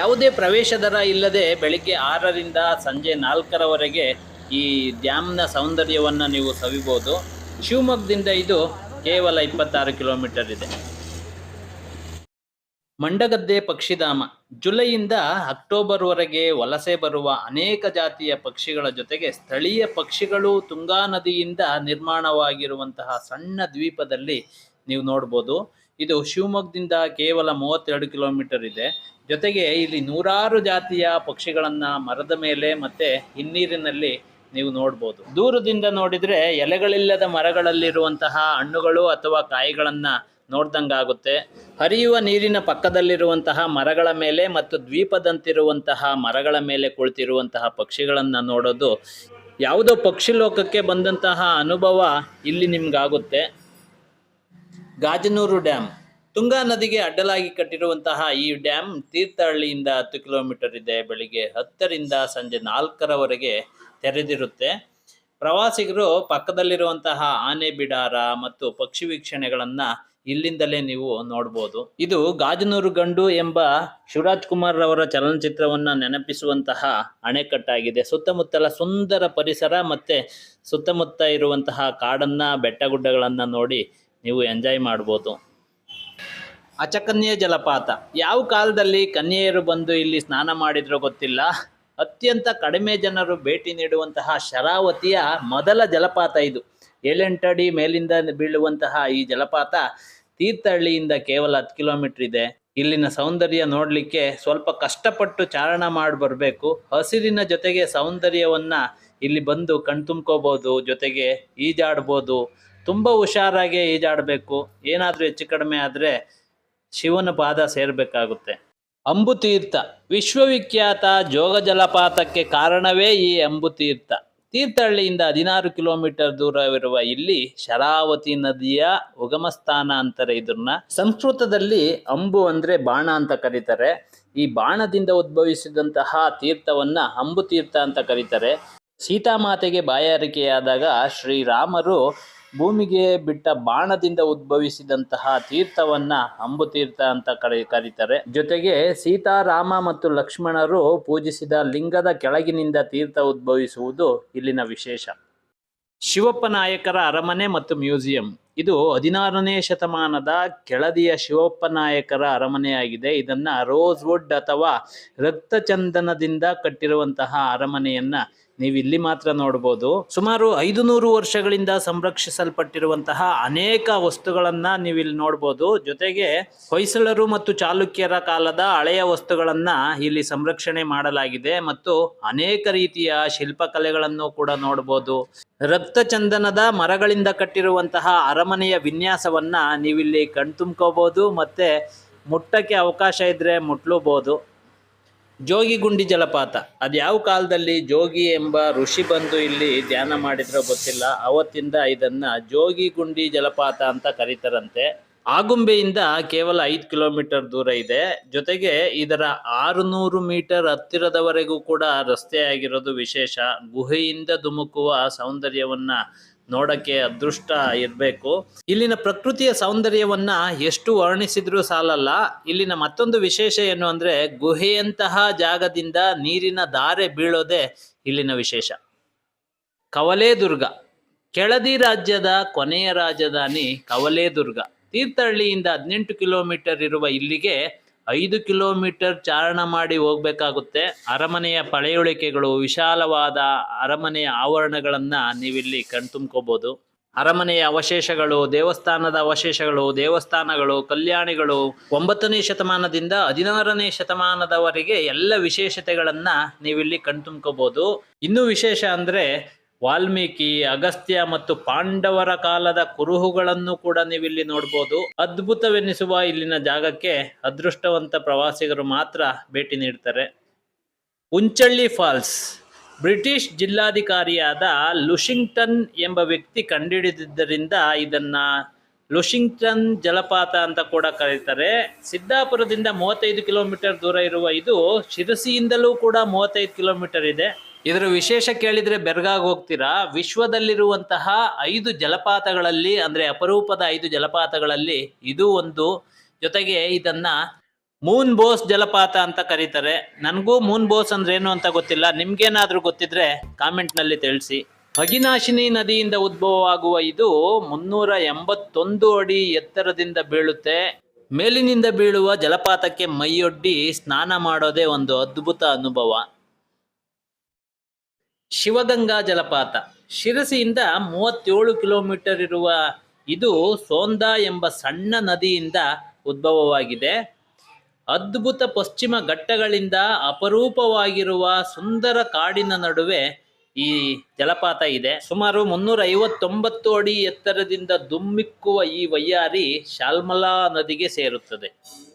ಯಾವುದೇ ಪ್ರವೇಶ ದರ ಇಲ್ಲದೆ ಬೆಳಿಗ್ಗೆ ಆರರಿಂದ ಸಂಜೆ ನಾಲ್ಕರವರೆಗೆ ಈ ಡ್ಯಾಮ್ನ ಸೌಂದರ್ಯವನ್ನು ನೀವು ಸವಿಬೋದು. ಶಿವಮೊಗ್ಗದಿಂದ ಇದು ಕೇವಲ ಇಪ್ಪತ್ತಾರು ಕಿಲೋಮೀಟರ್ ಇದೆ. ಮಂಡಗದ್ದೆ ಪಕ್ಷಿಧಾಮ. ಜುಲೈಯಿಂದ ಅಕ್ಟೋಬರ್ವರೆಗೆ ವಲಸೆ ಬರುವ ಅನೇಕ ಜಾತಿಯ ಪಕ್ಷಿಗಳ ಜೊತೆಗೆ ಸ್ಥಳೀಯ ಪಕ್ಷಿಗಳು ತುಂಗಾ ನದಿಯಿಂದ ನಿರ್ಮಾಣವಾಗಿರುವಂತಹ ಸಣ್ಣ ದ್ವೀಪದಲ್ಲಿ ನೀವು ನೋಡ್ಬೋದು. ಇದು ಶಿವಮೊಗ್ಗದಿಂದ ಕೇವಲ ಮೂವತ್ತೆರಡು ಕಿಲೋಮೀಟರ್ ಇದೆ. ಜೊತೆಗೆ ಇಲ್ಲಿ ನೂರಾರು ಜಾತಿಯ ಪಕ್ಷಿಗಳನ್ನು ಮರದ ಮೇಲೆ ಮತ್ತೆ ಹಿನ್ನೀರಿನಲ್ಲಿ ನೀವು ನೋಡ್ಬೋದು. ದೂರದಿಂದ ನೋಡಿದರೆ ಎಲೆಗಳಿಲ್ಲದ ಮರಗಳಲ್ಲಿರುವಂತಹ ಹಣ್ಣುಗಳು ಅಥವಾ ಕಾಯಿಗಳನ್ನ ನೋಡ್ದಂಗಾಗುತ್ತೆ. ಹರಿಯುವ ನೀರಿನ ಪಕ್ಕದಲ್ಲಿರುವಂತಹ ಮರಗಳ ಮೇಲೆ ಮತ್ತು ದ್ವೀಪದಂತಿರುವಂತಹ ಮರಗಳ ಮೇಲೆ ಕುಳಿತಿರುವಂತಹ ಪಕ್ಷಿಗಳನ್ನು ನೋಡೋದು ಯಾವುದೋ ಪಕ್ಷಿ ಲೋಕಕ್ಕೆ ಬಂದಂತಹ ಅನುಭವ ಇಲ್ಲಿ ನಿಮ್ಗಾಗುತ್ತೆ. ಗಾಜನೂರು ಡ್ಯಾಮ್ ತುಂಗಾ ನದಿಗೆ ಅಡ್ಡಲಾಗಿ ಕಟ್ಟಿರುವಂತಹ ಈ ಡ್ಯಾಮ್ ತೀರ್ಥಹಳ್ಳಿಯಿಂದ ಹತ್ತು ಕಿಲೋಮೀಟರ್ ಇದೆ. ಬೆಳಿಗ್ಗೆ ಹತ್ತರಿಂದ ಸಂಜೆ ನಾಲ್ಕರವರೆಗೆ ತೆರೆದಿರುತ್ತೆ. ಪ್ರವಾಸಿಗರು ಪಕ್ಕದಲ್ಲಿರುವಂತಹ ಆನೆ ಬಿಡಾರ ಮತ್ತು ಪಕ್ಷಿ ವೀಕ್ಷಣೆಗಳನ್ನ ಇಲ್ಲಿಂದಲೇ ನೀವು ನೋಡ್ಬೋದು. ಇದು ಗಾಜನೂರು ಗಂಡು ಎಂಬ ಶಿವರಾಜ್ ಕುಮಾರ್ ಅವರ ಚಲನಚಿತ್ರವನ್ನ ನೆನಪಿಸುವಂತಹ ಅಣೆಕಟ್ಟಾಗಿದೆ. ಸುತ್ತಮುತ್ತಲ ಸುಂದರ ಪರಿಸರ ಮತ್ತೆ ಸುತ್ತಮುತ್ತ ಇರುವಂತಹ ಕಾಡನ್ನ, ಬೆಟ್ಟಗುಡ್ಡಗಳನ್ನ ನೋಡಿ ನೀವು ಎಂಜಾಯ್ ಮಾಡ್ಬೋದು. ಅಚಕನ್ಯ ಜಲಪಾತ. ಯಾವ ಕಾಲದಲ್ಲಿ ಕನ್ಯೆಯರು ಬಂದು ಇಲ್ಲಿ ಸ್ನಾನ ಮಾಡಿದ್ರೋ ಗೊತ್ತಿಲ್ಲ. ಅತ್ಯಂತ ಕಡಿಮೆ ಜನರು ಭೇಟಿ ನೀಡುವಂತಹ ಶರಾವತಿಯ ಮೊದಲ ಜಲಪಾತ ಇದು. ಏಳೆಂಟಡಿ ಮೇಲಿಂದ ಬೀಳುವಂತಹ ಈ ಜಲಪಾತ ತೀರ್ಥಹಳ್ಳಿಯಿಂದ ಕೇವಲ ಹತ್ತು ಕಿಲೋಮೀಟರ್ ಇದೆ. ಇಲ್ಲಿನ ಸೌಂದರ್ಯ ನೋಡಲಿಕ್ಕೆ ಸ್ವಲ್ಪ ಕಷ್ಟಪಟ್ಟು ಚಾರಣ ಮಾಡಿ ಬರಬೇಕು. ಹಸಿರಿನ ಜೊತೆಗೆ ಸೌಂದರ್ಯವನ್ನ ಇಲ್ಲಿ ಬಂದು ಕಣ್ತುಂಬ್ಕೋಬೋದು ಜೊತೆಗೆ ಈಜಾಡ್ಬೋದು. ತುಂಬ ಹುಷಾರಾಗಿ ಈಜಾಡಬೇಕು. ಏನಾದರೂ ಹೆಚ್ಚು ಕಡಿಮೆ ಆದರೆ ಶಿವನ ಪಾದ ಸೇರಬೇಕಾಗುತ್ತೆ. ಅಂಬುತೀರ್ಥ. ವಿಶ್ವವಿಖ್ಯಾತ ಜೋಗ ಜಲಪಾತಕ್ಕೆ ಕಾರಣವೇ ಈ ಅಂಬುತೀರ್ಥ. ತೀರ್ಥಹಳ್ಳಿಯಿಂದ ಹದಿನಾರು ಕಿಲೋಮೀಟರ್ ದೂರವಿರುವ ಇಲ್ಲಿ ಶರಾವತಿ ನದಿಯ ಉಗಮ ಸ್ಥಾನ ಅಂತಾರೆ ಇದನ್ನ ಸಂಸ್ಕೃತದಲ್ಲಿ ಅಂಬು ಅಂದ್ರೆ ಬಾಣ ಅಂತ ಕರೀತಾರೆ. ಈ ಬಾಣದಿಂದ ಉದ್ಭವಿಸಿದಂತಹ ತೀರ್ಥವನ್ನ ಅಂಬು ತೀರ್ಥ ಅಂತ ಕರೀತಾರೆ. ಸೀತಾಮಾತೆಗೆ ಬಾಯಾರಿಕೆಯಾದಾಗ ಶ್ರೀರಾಮರು ಭೂಮಿಗೆ ಬಿಟ್ಟ ಬಾಣದಿಂದ ಉದ್ಭವಿಸಿದಂತಹ ತೀರ್ಥವನ್ನ ಅಂಬು ತೀರ್ಥ ಅಂತ ಕರೆ, ಕರೀತಾರೆ. ಜೊತೆಗೆ ಸೀತಾರಾಮ ಮತ್ತು ಲಕ್ಷ್ಮಣರು ಪೂಜಿಸಿದ ಲಿಂಗದ ಕೆಳಗಿನಿಂದ ತೀರ್ಥ ಉದ್ಭವಿಸುವುದು ಇಲ್ಲಿನ ವಿಶೇಷ. ಶಿವಪ್ಪ ನಾಯಕರ ಅರಮನೆ ಮತ್ತು ಮ್ಯೂಸಿಯಂ. ಇದು ಹದಿನಾರನೇ ಶತಮಾನದ ಕೆಳದಿಯ ಶಿವಪ್ಪ ನಾಯಕರ ಅರಮನೆಯಾಗಿದೆ. ಇದನ್ನ ರೋಸ್ವುಡ್ ಅಥವಾ ರಕ್ತಚಂದನದಿಂದ ಕಟ್ಟಿರುವಂತಹ ಅರಮನೆಯನ್ನ ನೀವು ಇಲ್ಲಿ ಮಾತ್ರ ನೋಡ್ಬೋದು. ಸುಮಾರು ಐದು ನೂರು ವರ್ಷಗಳಿಂದ ಸಂರಕ್ಷಿಸಲ್ಪಟ್ಟಿರುವಂತಹ ಅನೇಕ ವಸ್ತುಗಳನ್ನ ನೀವು ಇಲ್ಲಿ ನೋಡ್ಬೋದು. ಜೊತೆಗೆ ಹೊಯ್ಸಳರು ಮತ್ತು ಚಾಲುಕ್ಯರ ಕಾಲದ ಹಳೆಯ ವಸ್ತುಗಳನ್ನ ಇಲ್ಲಿ ಸಂರಕ್ಷಣೆ ಮಾಡಲಾಗಿದೆ ಮತ್ತು ಅನೇಕ ರೀತಿಯ ಶಿಲ್ಪಕಲೆಗಳನ್ನು ಕೂಡ ನೋಡಬಹುದು ರಕ್ತಚಂದನದ ಮರಗಳಿಂದ ಕಟ್ಟಿರುವಂತಹ ಅರಮನೆಯ ವಿನ್ಯಾಸವನ್ನ ನೀವಿಲ್ಲಿ ಕಣ್ತುಂಬ್ಕೋಬಹುದು ಮತ್ತೆ ಮುಟ್ಟಕ್ಕೆ ಅವಕಾಶ ಇದ್ರೆ ಮುಟ್ಲೂಬಹುದು ಜೋಗಿಗುಂಡಿ ಜಲಪಾತ. ಅದು ಯಾವ ಕಾಲದಲ್ಲಿ ಜೋಗಿ ಎಂಬ ಋಷಿ ಬಂದು ಇಲ್ಲಿ ಧ್ಯಾನ ಮಾಡಿದ್ರೋ ಗೊತ್ತಿಲ್ಲ. ಅವತ್ತಿಂದ ಇದನ್ನ ಜೋಗಿಗುಂಡಿ ಜಲಪಾತ ಅಂತ ಕರೀತಾರಂತೆ. ಆಗುಂಬೆಯಿಂದ ಕೇವಲ ಐದು ಕಿಲೋಮೀಟರ್ ದೂರ ಇದೆ. ಜೊತೆಗೆ ಇದರ ಆರುನೂರು ಮೀಟರ್ ಹತ್ತಿರದವರೆಗೂ ಕೂಡ ರಸ್ತೆ ಆಗಿರೋದು ವಿಶೇಷ. ಗುಹೆಯಿಂದ ಧುಮುಕುವ ಸೌಂದರ್ಯವನ್ನ ನೋಡಕ್ಕೆ ಅದೃಷ್ಟ ಇರಬೇಕು. ಇಲ್ಲಿನ ಪ್ರಕೃತಿಯ ಸೌಂದರ್ಯವನ್ನ ಎಷ್ಟು ವರ್ಣಿಸಿದ್ರೂ ಸಾಲಲ್ಲ. ಇಲ್ಲಿನ ಮತ್ತೊಂದು ವಿಶೇಷ ಏನು ಅಂದ್ರೆ ಗುಹೆಯಂತಹ ಜಾಗದಿಂದ ನೀರಿನ ಧಾರೆ ಬೀಳೋದೆ ಇಲ್ಲಿನ ವಿಶೇಷ. ಕವಲೇದುರ್ಗ. ಕೆಳದಿ ರಾಜ್ಯದ ಕೊನೆಯ ರಾಜಧಾನಿ ಕವಲೇದುರ್ಗ. ತೀರ್ಥಹಳ್ಳಿಯಿಂದ ಹದಿನೆಂಟು ಕಿಲೋಮೀಟರ್ ಇರುವ ಇಲ್ಲಿಗೆ ಐದು ಕಿಲೋಮೀಟರ್ ಚಾರಣ ಮಾಡಿ ಹೋಗ್ಬೇಕಾಗುತ್ತೆ. ಅರಮನೆಯ ಪಳೆಯುಳಿಕೆಗಳು ವಿಶಾಲವಾದ ಅರಮನೆಯ ಆವರಣಗಳನ್ನು ನೀವಿಲ್ಲಿ ಕಣ್ತುಂಬ್ಕೋಬಹುದು ಅರಮನೆಯ ಅವಶೇಷಗಳು, ದೇವಸ್ಥಾನದ ಅವಶೇಷಗಳು, ದೇವಸ್ಥಾನಗಳು, ಕಲ್ಯಾಣಿಗಳು, ಒಂಬತ್ತನೇ ಶತಮಾನದಿಂದ ಹದಿನಾರನೇ ಶತಮಾನದವರೆಗೆ ಎಲ್ಲ ವಿಶೇಷತೆಗಳನ್ನ ನೀವಿಲ್ಲಿ ಕಣ್ತುಂಬ್ಕೋಬಹುದು ಇನ್ನೂ ವಿಶೇಷ ಅಂದ್ರೆ ವಾಲ್ಮೀಕಿ, ಅಗಸ್ತ್ಯ ಮತ್ತು ಪಾಂಡವರ ಕಾಲದ ಕುರುಹುಗಳನ್ನು ಕೂಡ ನೀವಿಲ್ಲಿ ನೋಡ್ಬೋದು. ಅದ್ಭುತವೆನಿಸುವ ಇಲ್ಲಿನ ಜಾಗಕ್ಕೆ ಅದೃಷ್ಟವಂತ ಪ್ರವಾಸಿಗರು ಮಾತ್ರ ಭೇಟಿ ನೀಡ್ತಾರೆ. ಉಂಚಳ್ಳಿ ಫಾಲ್ಸ್. ಬ್ರಿಟಿಷ್ ಜಿಲ್ಲಾಧಿಕಾರಿಯಾದ ಲುಷಿಂಗ್ಟನ್ ಎಂಬ ವ್ಯಕ್ತಿ ಕಂಡುಹಿಡಿದಿದ್ದರಿಂದ ಇದನ್ನ ಲುಷಿಂಗ್ಟನ್ ಜಲಪಾತ ಅಂತ ಕೂಡ ಕರೀತಾರೆ. ಸಿದ್ದಾಪುರದಿಂದ ಮೂವತ್ತೈದು ಕಿಲೋಮೀಟರ್ ದೂರ ಇರುವ ಇದು ಶಿರಸಿಯಿಂದಲೂ ಕೂಡ ಮೂವತ್ತೈದು ಕಿಲೋಮೀಟರ್ ಇದೆ. ಇದರ ವಿಶೇಷ ಕೇಳಿದ್ರೆ ಬೆರಗಾಗಿ ಹೋಗ್ತೀರಾ? ವಿಶ್ವದಲ್ಲಿರುವಂತಹ ಐದು ಜಲಪಾತಗಳಲ್ಲಿ, ಅಂದ್ರೆ ಅಪರೂಪದ ಐದು ಜಲಪಾತಗಳಲ್ಲಿ ಇದು ಒಂದು. ಜೊತೆಗೆ ಇದನ್ನ ಮೂನ್ ಬೋಸ್ ಜಲಪಾತ ಅಂತ ಕರೀತಾರೆ. ನನಗೂ ಮೂನ್ ಬೋಸ್ ಅಂದ್ರೆ ಏನು ಅಂತ ಗೊತ್ತಿಲ್ಲ. ನಿಮ್ಗೇನಾದ್ರೂ ಗೊತ್ತಿದ್ರೆ ಕಾಮೆಂಟ್ನಲ್ಲಿ ತಿಳಿಸಿ. ಭಗಿನಾಶಿನಿ ನದಿಯಿಂದ ಉದ್ಭವವಾಗುವ ಇದು ಮುನ್ನೂರ ಎಂಬತ್ತೊಂದು ಅಡಿ ಎತ್ತರದಿಂದ ಬೀಳುತ್ತೆ. ಮೇಲಿನಿಂದ ಬೀಳುವ ಜಲಪಾತಕ್ಕೆ ಮೈಯೊಡ್ಡಿ ಸ್ನಾನ ಮಾಡೋದೇ ಒಂದು ಅದ್ಭುತ ಅನುಭವ. ಶಿವಗಂಗಾ ಜಲಪಾತ. ಶಿರಸಿಯಿಂದ ಮೂವತ್ತೇಳು ಕಿಲೋಮೀಟರ್ ಇರುವ ಇದು ಸೋಂದಾ ಎಂಬ ಸಣ್ಣ ನದಿಯಿಂದ ಉದ್ಭವವಾಗಿದೆ. ಅದ್ಭುತ ಪಶ್ಚಿಮ ಘಟ್ಟಗಳಿಂದ ಅಪರೂಪವಾಗಿರುವ ಸುಂದರ ಕಾಡಿನ ನಡುವೆ ಈ ಜಲಪಾತ ಇದೆ. ಸುಮಾರು ಮುನ್ನೂರ ಐವತ್ತೊಂಬತ್ತು ಅಡಿ ಎತ್ತರದಿಂದ ದುಮ್ಮಿಕ್ಕುವ ಈ ವಯ್ಯಾರಿ ಶಾಲ್ಮಲಾ ನದಿಗೆ ಸೇರುತ್ತದೆ.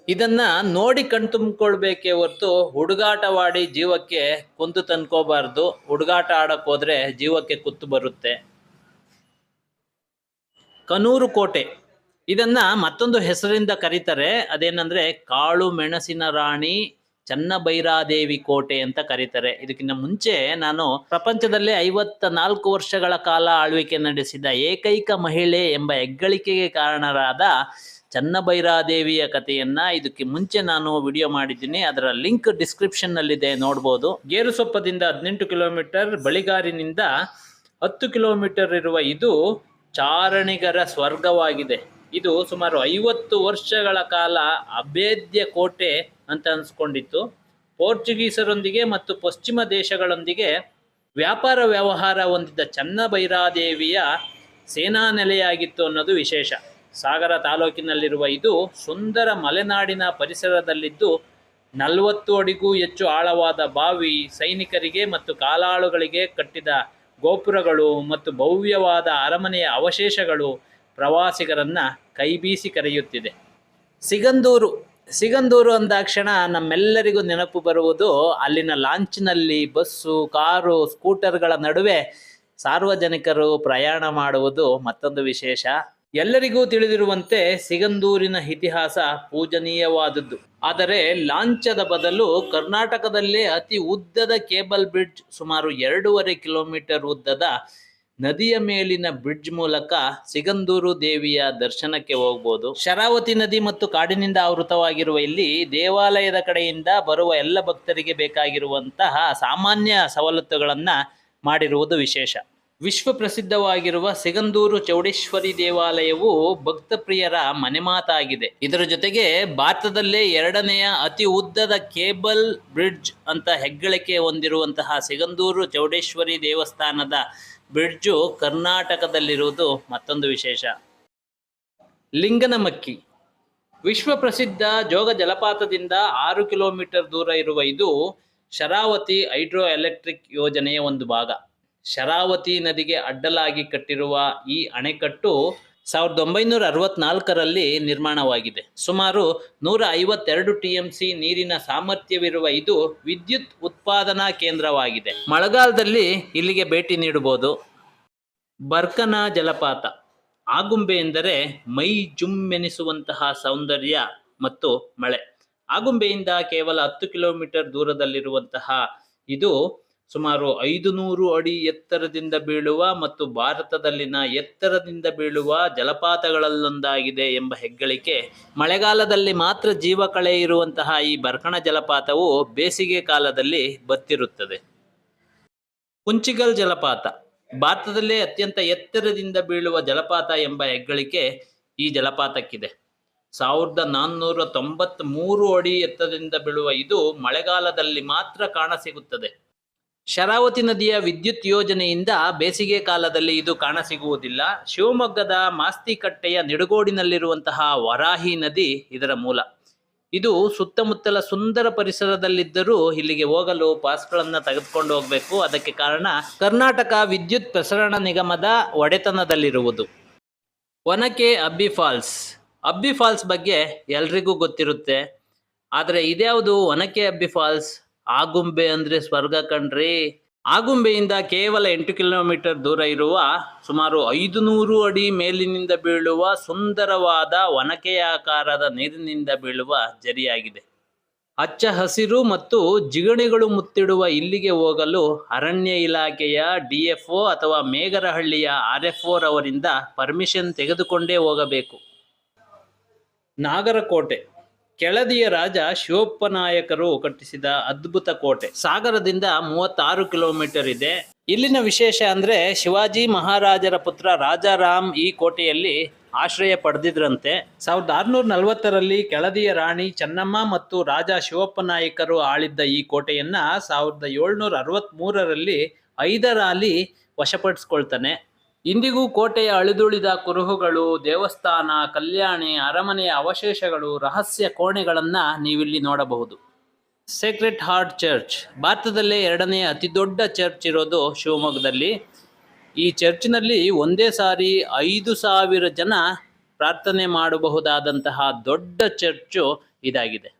ಇದನ್ನ ನೋಡಿ ಕಣ್ತುಂಬಿಕೊಳ್ಬೇಕೇ ಹೊರತು ಹುಡುಗಾಟವಾಡಿ ಜೀವಕ್ಕೆ ಕುಂತು ತಂದ್ಕೋಬಾರ್ದು. ಹುಡುಗಾಟ ಆಡಕ್ ಹೋದ್ರೆ ಜೀವಕ್ಕೆ ಕುತ್ತು ಬರುತ್ತೆ. ಕನೂರು ಕೋಟೆ. ಇದನ್ನ ಮತ್ತೊಂದು ಹೆಸರಿಂದ ಕರೀತಾರೆ. ಅದೇನಂದ್ರೆ ಕಾಳು ಮೆಣಸಿನ ರಾಣಿ ಚನ್ನಬೈರಾದೇವಿ ಕೋಟೆ ಅಂತ ಕರೀತಾರೆ. ಇದಕ್ಕಿಂತ ಮುಂಚೆ ನಾನು ಪ್ರಪಂಚದಲ್ಲೇ ಐವತ್ತ ನಾಲ್ಕು ವರ್ಷಗಳ ಕಾಲ ಆಳ್ವಿಕೆ ನಡೆಸಿದ ಏಕೈಕ ಮಹಿಳೆ ಎಂಬ ಹೆಗ್ಗಳಿಕೆಗೆ ಕಾರಣರಾದ ಚನ್ನಬೈರಾದೇವಿಯ ಕಥೆಯನ್ನ ಇದಕ್ಕೆ ಮುಂಚೆ ನಾನು ವಿಡಿಯೋ ಮಾಡಿದ್ದೀನಿ. ಅದರ ಲಿಂಕ್ ಡಿಸ್ಕ್ರಿಪ್ಷನ್ ನಲ್ಲಿದೆ ನೋಡಬಹುದು ಗೇರುಸೊಪ್ಪದಿಂದ ಹದಿನೆಂಟು ಕಿಲೋಮೀಟರ್, ಬಳಿಗಾರಿನಿಂದ ಹತ್ತು ಕಿಲೋಮೀಟರ್ ಇರುವ ಇದು ಚಾರಣಿಗರ ಸ್ವರ್ಗವಾಗಿದೆ. ಇದು ಸುಮಾರು ಐವತ್ತು ವರ್ಷಗಳ ಕಾಲ ಅಭೇದ್ಯ ಕೋಟೆ ಅಂತ ಅನ್ಸ್ಕೊಂಡಿತ್ತು. ಪೋರ್ಚುಗೀಸರೊಂದಿಗೆ ಮತ್ತು ಪಶ್ಚಿಮ ದೇಶಗಳೊಂದಿಗೆ ವ್ಯಾಪಾರ ವ್ಯವಹಾರ ಹೊಂದಿದ್ದ ಚನ್ನಭೈರಾದೇವಿಯ ಸೇನಾ ನೆಲೆಯಾಗಿತ್ತು ಅನ್ನೋದು ವಿಶೇಷ. ಸಾಗರ ತಾಲೂಕಿನಲ್ಲಿರುವ ಇದು ಸುಂದರ ಮಲೆನಾಡಿನ ಪರಿಸರದಲ್ಲಿದ್ದು ನಲವತ್ತು ಅಡಿಗೂ ಹೆಚ್ಚು ಆಳವಾದ ಬಾವಿ ಸೈನಿಕರಿಗೆ ಮತ್ತು ಕಾಲಾಳುಗಳಿಗೆ ಕಟ್ಟಿದ ಗೋಪುರಗಳು ಮತ್ತು ಭವ್ಯವಾದ ಅರಮನೆಯ ಅವಶೇಷಗಳು ಪ್ರವಾಸಿಗರನ್ನ ಕೈಬೀಸಿ ಕರೆಯುತ್ತಿದೆ. ಸಿಗಂದೂರು ಸಿಗಂದೂರು ಅಂದಾಕ್ಷಣ ನಮ್ಮೆಲ್ಲರಿಗೂ ನೆನಪು ಬರುವುದು ಅಲ್ಲಿನ ಲಾಂಚ್ನಲ್ಲಿ ಬಸ್ಸು, ಕಾರು, ಸ್ಕೂಟರ್ಗಳ ನಡುವೆ ಸಾರ್ವಜನಿಕರು ಪ್ರಯಾಣ ಮಾಡುವುದು ಮತ್ತೊಂದು ವಿಶೇಷ. ಎಲ್ಲರಿಗೂ ತಿಳಿದಿರುವಂತೆ ಸಿಗಂದೂರಿನ ಇತಿಹಾಸ ಪೂಜನೀಯವಾದದ್ದು. ಆದರೆ ಲಾಂಚದ ಬದಲು ಕರ್ನಾಟಕದಲ್ಲೇ ಅತಿ ಉದ್ದದ ಕೇಬಲ್ ಬ್ರಿಡ್ಜ್ ಸುಮಾರು ಎರಡೂವರೆ ಕಿಲೋಮೀಟರ್ ಉದ್ದದ ನದಿಯ ಮೇಲಿನ ಬ್ರಿಡ್ಜ್ ಮೂಲಕ ಸಿಗಂದೂರು ದೇವಿಯ ದರ್ಶನಕ್ಕೆ ಹೋಗ್ಬೋದು. ಶರಾವತಿ ನದಿ ಮತ್ತು ಕಾಡಿನಿಂದ ಆವೃತವಾಗಿರುವ ಇಲ್ಲಿ ದೇವಾಲಯದ ಕಡೆಯಿಂದ ಬರುವ ಎಲ್ಲ ಭಕ್ತರಿಗೆ ಬೇಕಾಗಿರುವಂತಹ ಸಾಮಾನ್ಯ ಸವಲತ್ತುಗಳನ್ನು ಮಾಡಿರುವುದು ವಿಶೇಷ. ವಿಶ್ವ ಪ್ರಸಿದ್ಧವಾಗಿರುವ ಸಿಗಂದೂರು ಚೌಡೇಶ್ವರಿ ದೇವಾಲಯವು ಭಕ್ತಪ್ರಿಯರ ಮನೆಮಾತಾಗಿದೆ. ಇದರ ಜೊತೆಗೆ ಭಾರತದಲ್ಲೇ ಎರಡನೆಯ ಅತಿ ಉದ್ದದ ಕೇಬಲ್ ಬ್ರಿಡ್ಜ್ ಅಂತ ಹೆಗ್ಗಳಿಕೆ ಹೊಂದಿರುವಂತಹ ಸಿಗಂದೂರು ಚೌಡೇಶ್ವರಿ ದೇವಸ್ಥಾನದ ಬ್ರಿಡ್ಜು ಕರ್ನಾಟಕದಲ್ಲಿರುವುದು ಮತ್ತೊಂದು ವಿಶೇಷ. ಲಿಂಗನಮಕ್ಕಿ. ವಿಶ್ವ ಪ್ರಸಿದ್ಧ ಜೋಗ ಜಲಪಾತದಿಂದ ಆರು ಕಿಲೋಮೀಟರ್ ದೂರ ಇರುವ ಇದು ಶರಾವತಿ ಹೈಡ್ರೋ ಎಲೆಕ್ಟ್ರಿಕ್ ಯೋಜನೆಯ ಒಂದು ಭಾಗ. ಶರಾವತಿ ನದಿಗೆ ಅಡ್ಡಲಾಗಿ ಕಟ್ಟಿರುವ ಈ ಅಣೆಕಟ್ಟು ಸಾವಿರದ ಒಂಬೈನೂರ ಅರವತ್ನಾಲ್ಕರಲ್ಲಿ ನಿರ್ಮಾಣವಾಗಿದೆ. ಸುಮಾರು ನೂರ ಐವತ್ತೆರಡು ಟಿ ಎಂ ಸಿ ನೀರಿನ ಸಾಮರ್ಥ್ಯವಿರುವ ಇದು ವಿದ್ಯುತ್ ಉತ್ಪಾದನಾ ಕೇಂದ್ರವಾಗಿದೆ. ಮಳೆಗಾಲದಲ್ಲಿ ಇಲ್ಲಿಗೆ ಭೇಟಿ ನೀಡಬಹುದು. ಬರ್ಕನ ಜಲಪಾತ. ಆಗುಂಬೆ ಎಂದರೆ ಮೈ ಜುಮ್ಮೆನಿಸುವಂತಹ ಸೌಂದರ್ಯ ಮತ್ತು ಮಳೆ. ಆಗುಂಬೆಯಿಂದ ಕೇವಲ ಹತ್ತು ಕಿಲೋಮೀಟರ್ ದೂರದಲ್ಲಿರುವಂತಹ ಇದು ಸುಮಾರು ಐದು ನೂರು ಅಡಿ ಎತ್ತರದಿಂದ ಬೀಳುವ ಮತ್ತು ಭಾರತದಲ್ಲಿನ ಎತ್ತರದಿಂದ ಬೀಳುವ ಜಲಪಾತಗಳಲ್ಲೊಂದಾಗಿದೆ ಎಂಬ ಹೆಗ್ಗಳಿಕೆ. ಮಳೆಗಾಲದಲ್ಲಿ ಮಾತ್ರ ಜೀವ ಕಳೆ ಇರುವಂತಹ ಈ ಬರ್ಕಣ ಜಲಪಾತವು ಬೇಸಿಗೆ ಕಾಲದಲ್ಲಿ ಬತ್ತಿರುತ್ತದೆ. ಕುಂಚಿಗಲ್ ಜಲಪಾತ, ಭಾರತದಲ್ಲೇ ಅತ್ಯಂತ ಎತ್ತರದಿಂದ ಬೀಳುವ ಜಲಪಾತ ಎಂಬ ಹೆಗ್ಗಳಿಕೆ ಈ ಜಲಪಾತಕ್ಕಿದೆ. ಸಾವಿರದ ನಾನ್ನೂರ ತೊಂಬತ್ತ್ ಮೂರು ಅಡಿ ಎತ್ತರದಿಂದ ಬೀಳುವ ಇದು ಮಳೆಗಾಲದಲ್ಲಿ ಮಾತ್ರ ಕಾಣಸಿಗುತ್ತದೆ ಶರಾವತಿ ನದಿಯ ವಿದ್ಯುತ್ ಯೋಜನೆಯಿಂದ ಬೇಸಿಗೆ ಕಾಲದಲ್ಲಿ ಇದು ಕಾಣಸಿಗುವುದಿಲ್ಲ. ಶಿವಮೊಗ್ಗದ ಮಾಸ್ತಿಕಟ್ಟೆಯ ನಿಡುಗೋಡಿನಲ್ಲಿರುವಂತಹ ವರಾಹಿ ನದಿ ಇದರ ಮೂಲ. ಇದು ಸುತ್ತಮುತ್ತಲ ಸುಂದರ ಪರಿಸರದಲ್ಲಿದ್ದರೂ ಇಲ್ಲಿಗೆ ಹೋಗಲು ಪಾಸ್ಗಳನ್ನು ತೆಗೆದುಕೊಂಡು ಹೋಗಬೇಕು. ಅದಕ್ಕೆ ಕಾರಣ ಕರ್ನಾಟಕ ವಿದ್ಯುತ್ ಪ್ರಸರಣ ನಿಗಮದ ಒಡೆತನದಲ್ಲಿರುವುದು. ಒನಕೆ, ಅಬ್ಬಿ ಫಾಲ್ಸ್. ಅಬ್ಬಿ ಫಾಲ್ಸ್ ಬಗ್ಗೆ ಎಲ್ರಿಗೂ ಗೊತ್ತಿರುತ್ತೆ. ಆದರೆ ಇದ್ಯಾವುದು ಒನಕೆ, ಅಬ್ಬಿ ಫಾಲ್ಸ್? ಆಗುಂಬೆ ಅಂದ್ರೆ ಸ್ವರ್ಗ ಕಣ್ರಿ. ಆಗುಂಬೆಯಿಂದ ಕೇವಲ ಎಂಟು ಕಿಲೋಮೀಟರ್ ದೂರ ಇರುವ ಸುಮಾರು ಐದು ನೂರು ಅಡಿ ಮೇಲಿನಿಂದ ಬೀಳುವ ಸುಂದರವಾದ ಒನಕೆಯಾಕಾರದ ನೀರಿನಿಂದ ಬೀಳುವ ಜರಿಯಾಗಿದೆ. ಹಚ್ಚ ಹಸಿರು ಮತ್ತು ಜಿಗಣಿಗಳು ಮುತ್ತಿಡುವ ಇಲ್ಲಿಗೆ ಹೋಗಲು ಅರಣ್ಯ ಇಲಾಖೆಯ ಡಿಎಫ್ಒ ಅಥವಾ ಮೇಗರಹಳ್ಳಿಯ ಆರ್ ಎಫ್ ರವರಿಂದ ಪರ್ಮಿಷನ್ ತೆಗೆದುಕೊಂಡೇ ಹೋಗಬೇಕು. ನಾಗರಕೋಟೆ. ಕೆಳದಿಯ ರಾಜ ಶಿವಪ್ಪನಾಯಕರು ಕಟ್ಟಿಸಿದ ಅದ್ಭುತ ಕೋಟೆ. ಸಾಗರದಿಂದ ಮೂವತ್ತಾರು ಕಿಲೋಮೀಟರ್ ಇದೆ. ಇಲ್ಲಿನ ವಿಶೇಷ ಅಂದ್ರೆ ಶಿವಾಜಿ ಮಹಾರಾಜರ ಪುತ್ರ ರಾಜಾರಾಮ್ ಈ ಕೋಟೆಯಲ್ಲಿ ಆಶ್ರಯ ಪಡೆದಿದ್ರಂತೆ. ಸಾವಿರದ ಆರುನೂರ ನಲವತ್ತರಲ್ಲಿ ಕೆಳದಿಯ ರಾಣಿ ಚೆನ್ನಮ್ಮ ಮತ್ತು ರಾಜ ಶಿವಪ್ಪನಾಯಕರು ಆಳಿದ್ದ ಈ ಕೋಟೆಯನ್ನ ಸಾವಿರದ ಏಳ್ನೂರ ಅರವತ್ತ್ ಮೂರರಲ್ಲಿ ವಶಪಡಿಸ್ಕೊಳ್ತಾನೆ. ಇಂದಿಗೂ ಕೋಟೆಯ ಅಳಿದುಳಿದ ಕುರುಹುಗಳು, ದೇವಸ್ಥಾನ, ಕಲ್ಯಾಣಿ, ಅರಮನೆಯ ಅವಶೇಷಗಳು, ರಹಸ್ಯ ಕೋಣೆಗಳನ್ನ ನೀವಿಲ್ಲಿ ನೋಡಬಹುದು. ಸೇಕ್ರೆಟ್ ಹಾರ್ಟ್ ಚರ್ಚ್ ಭಾರತದಲ್ಲೇ ಎರಡನೇ ಅತಿ ದೊಡ್ಡ ಚರ್ಚ್ ಇರೋದು ಶಿವಮೊಗ್ಗದಲ್ಲಿ. ಈ ಚರ್ಚ್ನಲ್ಲಿ ಒಂದೇ ಸಾರಿ ಐದು ಸಾವಿರ ಜನ ಪ್ರಾರ್ಥನೆ ಮಾಡಬಹುದಾದಂತಹ ದೊಡ್ಡ ಚರ್ಚು ಇದಾಗಿದೆ.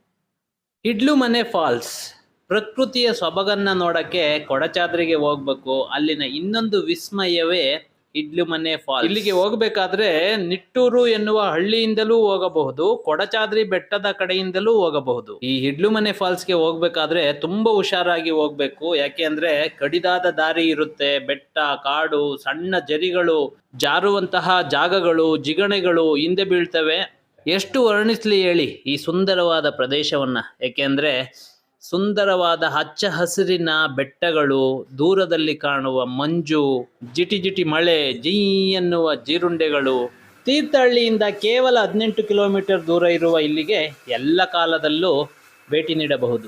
ಇಡ್ಲು ಮನೆ ಫಾಲ್ಸ್. ಪ್ರಕೃತಿಯ ಸೊಬಗನ್ನ ನೋಡಕ್ಕೆ ಕೊಡಚಾದ್ರಿಗೆ ಹೋಗ್ಬೇಕು. ಅಲ್ಲಿನ ಇನ್ನೊಂದು ವಿಸ್ಮಯವೇ ಇಡ್ಲು ಮನೆ ಫಾಲ್ಸ್ ಇಲ್ಲಿಗೆ ಹೋಗಬೇಕಾದ್ರೆ ನಿಟ್ಟೂರು ಎನ್ನುವ ಹಳ್ಳಿಯಿಂದಲೂ ಹೋಗಬಹುದು, ಕೊಡಚಾದ್ರಿ ಬೆಟ್ಟದ ಕಡೆಯಿಂದಲೂ ಹೋಗಬಹುದು. ಈ ಇಡ್ಲು ಮನೆ ಫಾಲ್ಸ್ಗೆ ಹೋಗ್ಬೇಕಾದ್ರೆ ತುಂಬಾ ಹುಷಾರಾಗಿ ಹೋಗ್ಬೇಕು. ಯಾಕೆ ಅಂದ್ರೆ ಕಡಿದಾದ ದಾರಿ ಇರುತ್ತೆ, ಬೆಟ್ಟ, ಕಾಡು, ಸಣ್ಣ ಜರಿಗಳು, ಜಾರುವಂತಹ ಜಾಗಗಳು, ಜಿಗಣೆಗಳು ಹಿಂದೆ ಬೀಳ್ತವೆ. ಎಷ್ಟು ವರ್ಣಿಸ್ಲಿ ಹೇಳಿ ಈ ಸುಂದರವಾದ ಪ್ರದೇಶವನ್ನ. ಯಾಕೆಂದ್ರೆ ಸುಂದರವಾದ ಹಚ್ಚ ಹಸಿರಿನ ಬೆಟ್ಟಗಳು ದೂರದಲ್ಲಿ ಕಾಣುವ ಮಂಜು, ಜಿಟಿ ಜಿಟಿ ಮಳೆ, ಜೀ ಎನ್ನುವ ಜೀರುಂಡೆಗಳು. ತೀರ್ಥಹಳ್ಳಿಯಿಂದ ಕೇವಲ ಹದಿನೆಂಟು ಕಿಲೋಮೀಟರ್ ದೂರ ಇರುವ ಇಲ್ಲಿಗೆ ಎಲ್ಲ ಕಾಲದಲ್ಲೂ ಭೇಟಿ ನೀಡಬಹುದು.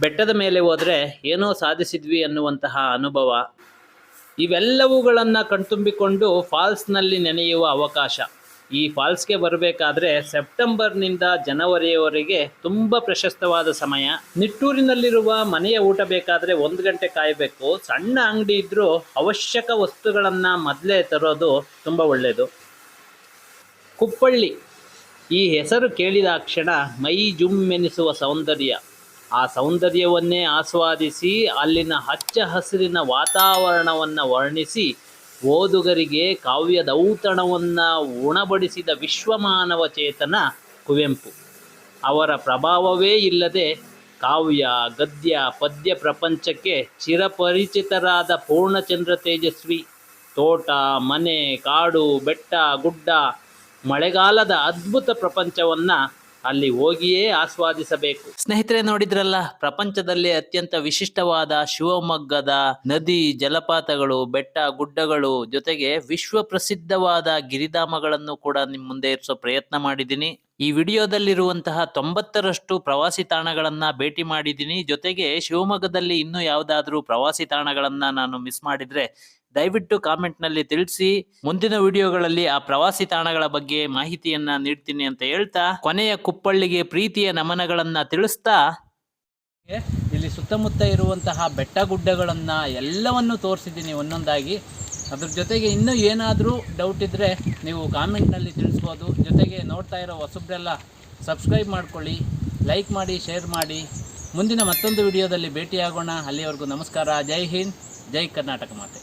ಬೆಟ್ಟದ ಮೇಲೆ ಹೋದರೆ ಏನೋ ಸಾಧಿಸಿದ್ವಿ ಅನ್ನುವಂತಹ ಅನುಭವ. ಇವೆಲ್ಲವುಗಳನ್ನು ಕಣ್ತುಂಬಿಕೊಂಡು ಫಾಲ್ಸ್ನಲ್ಲಿ ನೆನೆಯುವ ಅವಕಾಶ. ಈ ಫಾಲ್ಸ್ಗೆ ಬರಬೇಕಾದ್ರೆ ಸೆಪ್ಟೆಂಬರ್ನಿಂದ ಜನವರಿಯವರೆಗೆ ತುಂಬ ಪ್ರಶಸ್ತವಾದ ಸಮಯ. ನಿಟ್ಟೂರಿನಲ್ಲಿರುವ ಮನೆಯ ಊಟ ಬೇಕಾದರೆ ಒಂದು ಗಂಟೆ ಕಾಯಬೇಕು. ಸಣ್ಣ ಅಂಗಡಿ ಇದ್ದರೂ ಅವಶ್ಯಕ ವಸ್ತುಗಳನ್ನು ಮೊದಲೇ ತರೋದು ತುಂಬ ಒಳ್ಳೆಯದು ಕುಪ್ಪಳ್ಳಿ. ಈ ಹೆಸರು ಕೇಳಿದಾಕ್ಷಣ ಮೈ ಜುಮ್ಮೆನಿಸುವ ಸೌಂದರ್ಯ. ಆ ಸೌಂದರ್ಯವನ್ನೇ ಆಸ್ವಾದಿಸಿ, ಅಲ್ಲಿನ ಹಚ್ಚ ಹಸಿರಿನ ವಾತಾವರಣವನ್ನು ವರ್ಣಿಸಿ ಓದುಗರಿಗೆ ಕಾವ್ಯದ ಔತಣವನ್ನು ಉಣಬಡಿಸಿದ ವಿಶ್ವಮಾನವ ಚೇತನ ಕುವೆಂಪು. ಅವರ ಪ್ರಭಾವವೇ ಇಲ್ಲದೆ ಕಾವ್ಯ, ಗದ್ಯ, ಪದ್ಯ ಪ್ರಪಂಚಕ್ಕೆ ಚಿರಪರಿಚಿತರಾದ ಪೂರ್ಣಚಂದ್ರ ತೇಜಸ್ವಿ. ತೋಟ, ಮನೆ, ಕಾಡು, ಬೆಟ್ಟ, ಗುಡ್ಡ, ಮಳೆಗಾಲದ ಅದ್ಭುತ ಪ್ರಪಂಚವನ್ನ ಅಲ್ಲಿ ಹೋಗಿಯೇ ಆಸ್ವಾದಿಸಬೇಕು. ಸ್ನೇಹಿತರೆ ನೋಡಿದ್ರಲ್ಲ, ಪ್ರಪಂಚದಲ್ಲಿ ಅತ್ಯಂತ ವಿಶಿಷ್ಟವಾದ ಶಿವಮೊಗ್ಗದ ನದಿ ಜಲಪಾತಗಳು, ಬೆಟ್ಟ ಗುಡ್ಡಗಳು ಜೊತೆಗೆ ವಿಶ್ವ ಪ್ರಸಿದ್ಧವಾದ ಗಿರಿಧಾಮಗಳನ್ನು ಕೂಡ ನಿಮ್ ಮುಂದೆ ಇರಿಸೋ ಪ್ರಯತ್ನ ಮಾಡಿದ್ದೀನಿ. ಈ ವಿಡಿಯೋದಲ್ಲಿರುವಂತಹ ತೊಂಬತ್ತರಷ್ಟು ಪ್ರವಾಸಿ ತಾಣಗಳನ್ನ ಭೇಟಿ ಮಾಡಿದ್ದೀನಿ. ಜೊತೆಗೆ ಶಿವಮೊಗ್ಗದಲ್ಲಿ ಇನ್ನೂ ಯಾವುದಾದ್ರೂ ಪ್ರವಾಸಿ ತಾಣಗಳನ್ನ ನಾನು ಮಿಸ್ ಮಾಡಿದ್ರೆ ದಯವಿಟ್ಟು ಕಾಮೆಂಟ್ನಲ್ಲಿ ತಿಳಿಸಿ. ಮುಂದಿನ ವಿಡಿಯೋಗಳಲ್ಲಿ ಆ ಪ್ರವಾಸಿ ತಾಣಗಳ ಬಗ್ಗೆ ಮಾಹಿತಿಯನ್ನ ನೀಡ್ತೀನಿ ಅಂತ ಹೇಳ್ತಾ, ಕೊನೆಯ ಕುಪ್ಪಳ್ಳಿಗೆ ಪ್ರೀತಿಯ ನಮನಗಳನ್ನ ತಿಳಿಸ್ತಾ, ಇಲ್ಲಿ ಸುತ್ತಮುತ್ತ ಇರುವಂತಹ ಬೆಟ್ಟ ಗುಡ್ಡಗಳನ್ನ ಎಲ್ಲವನ್ನು ತೋರಿಸಿದ್ದೀನಿ ಒಂದೊಂದಾಗಿ. ಅದ್ರ ಜೊತೆಗೆ ಇನ್ನೂ ಏನಾದರೂ ಡೌಟ್ ಇದ್ದರೆ ನೀವು ಕಾಮೆಂಟ್ನಲ್ಲಿ ತಿಳಿಸ್ಬೋದು. ಜೊತೆಗೆ ನೋಡ್ತಾ ಇರೋ ಹೊಸಬ್ರೆಲ್ಲ ಸಬ್ಸ್ಕ್ರೈಬ್ ಮಾಡ್ಕೊಳ್ಳಿ ಲೈಕ್ ಮಾಡಿ ಶೇರ್ ಮಾಡಿ. ಮುಂದಿನ ಮತ್ತೊಂದು ವಿಡಿಯೋದಲ್ಲಿ ಭೇಟಿಯಾಗೋಣ. ಅಲ್ಲಿವರೆಗೂ ನಮಸ್ಕಾರ. ಜೈ ಹಿಂದ್, ಜೈ ಕರ್ನಾಟಕ ಮಾತೆ.